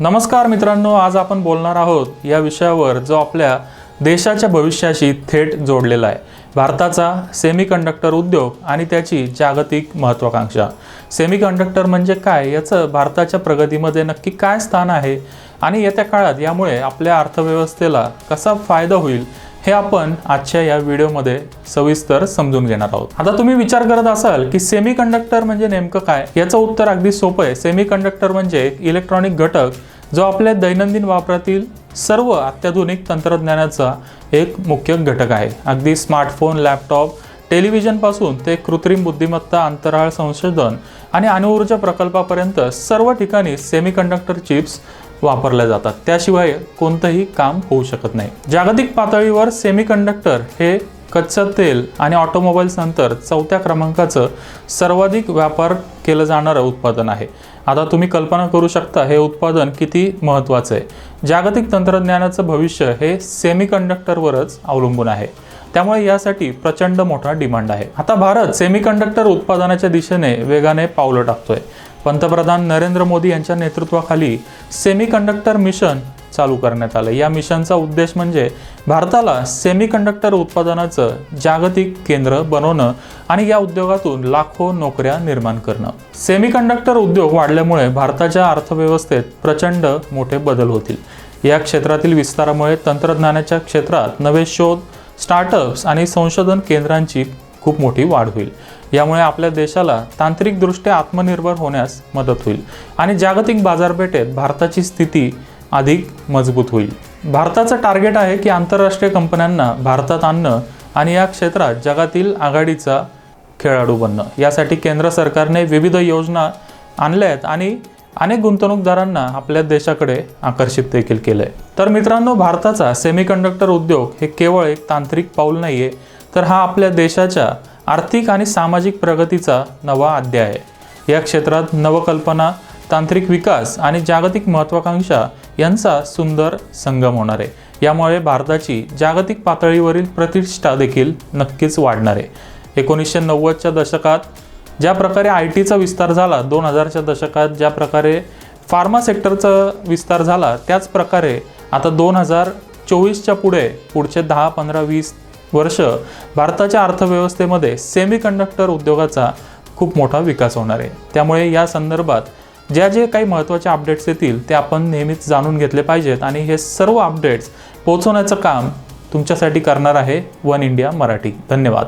नमस्कार मित्रांनो आज आपण बोलणार आहोत या विषयावर जो आपल्या देशाच्या भविष्याशी थेट जोडलेला आहे. भारताचा सेमीकंडक्टर उद्योग आणि त्याची जागतिक महत्त्वाकांक्षा. सेमीकंडक्टर म्हणजे काय? याचं भारताच्या प्रगतीमध्ये नक्की काय स्थान आहे? आणि येत्या काळात यामुळे आपल्या अर्थव्यवस्थेला कसा फायदा होईल? हे आपण आजच्या या व्हिडिओमध्ये सविस्तर समजून घेणार आहोत. आता तुम्ही विचार करत असाल की सेमी कंडक्टर म्हणजे नेमकं काय? याचं उत्तर अगदी सोपं आहे. सेमी कंडक्टर म्हणजे एक इलेक्ट्रॉनिक घटक जो आपल्या दैनंदिन वापरातील सर्व अत्याधुनिक तंत्रज्ञानाचा एक मुख्य घटक आहे. अगदी स्मार्टफोन लॅपटॉप टेलिव्हिजनपासून ते कृत्रिम बुद्धिमत्ता अंतराळ संशोधन आणि अणुऊर्जा प्रकल्पापर्यंत सर्व ठिकाणी सेमी कंडक्टर चिप्स वापरल्या जातात. त्याशिवाय कोणतंही काम होऊ शकत नाही. जागतिक पातळीवर सेमीकंडक्टर हे कच्चं तेल आणि ऑटोमोबाईल्स नंतर चौथ्या क्रमांकाचं सर्वाधिक व्यापार केलं जाणारं उत्पादन आहे. आता तुम्ही कल्पना करू शकता हे उत्पादन किती महत्त्वाचं आहे. जागतिक तंत्रज्ञानाचं भविष्य हे सेमीकंडक्टरवरच अवलंबून आहे. त्यामुळे यासाठी प्रचंड मोठा डिमांड आहे. आता भारत सेमीकंडक्टर उत्पादनाच्या दिशेने वेगाने पावलं टाकतोय. पंतप्रधान नरेंद्र मोदी यांच्या नेतृत्वाखाली सेमीकंडक्टर मिशन चालू करण्यात आलं. या मिशनचा उद्देश म्हणजे भारताला सेमीकंडक्टर उत्पादनाचं जागतिक केंद्र बनवणं आणि या उद्योगातून लाखो नोकऱ्या निर्माण करणं. सेमीकंडक्टर उद्योग वाढल्यामुळे भारताच्या अर्थव्यवस्थेत प्रचंड मोठे बदल होतील. या क्षेत्रातील विस्तारामुळे तंत्रज्ञानाच्या क्षेत्रात नवे शोध स्टार्टअप्स आणि संशोधन केंद्रांची खूप मोठी वाढ होईल. यामुळे आपल्या देशाला तांत्रिकदृष्ट्या आत्मनिर्भर होण्यास मदत होईल. आणि जागतिक बाजारपेठेत भारताची स्थिती अधिक मजबूत होईल. भारताचं टार्गेट आहे की आंतरराष्ट्रीय कंपन्यांना भारतात आणणं आणि या क्षेत्रात जगातील आघाडीचा खेळाडू बनणं. यासाठी केंद्र सरकारने विविध योजना आणल्या आहेत आणि अनेक गुंतवणूकदारांना आपल्या देशाकडे आकर्षित देखील केलं आहे तर मित्रांनो भारताचा सेमीकंडक्टर उद्योग हे केवळ एक तांत्रिक पाऊल नाही आहे तर हा आपल्या देशाच्या आर्थिक आणि सामाजिक प्रगतीचा नवा अध्याय. आहे या क्षेत्रात नवकल्पना तांत्रिक विकास आणि जागतिक महत्त्वाकांक्षा यांचा सुंदर संगम होणार आहे. यामुळे भारताची जागतिक पातळीवरील प्रतिष्ठा देखील नक्कीच वाढणार आहे. एकोणीसशे नव्वदच्या दशकात ज्या प्रकारे आय टीचा विस्तार झाला दोन हजारच्या दशकात ज्या प्रकारे फार्मा सेक्टरचा विस्तार झाला त्याच प्रकारे आता दोन हजार चोवीसच्या पुढे पुढचे दहा पंधरा वीस वर्ष भारताच्या अर्थव्यवस्थेमध्ये सेमीकंडक्टर उद्योगाचा खूप मोठा विकास होणार आहे. त्यामुळे या संदर्भात ज्या जे काही महत्त्वाचे अपडेट्स येतील ते आपण नेहमीच जाणून घेतले पाहिजेत आणि हे सर्व अपडेट्स पोहोचवण्याचं काम तुमच्यासाठी करणार आहे वन इंडिया मराठी. धन्यवाद.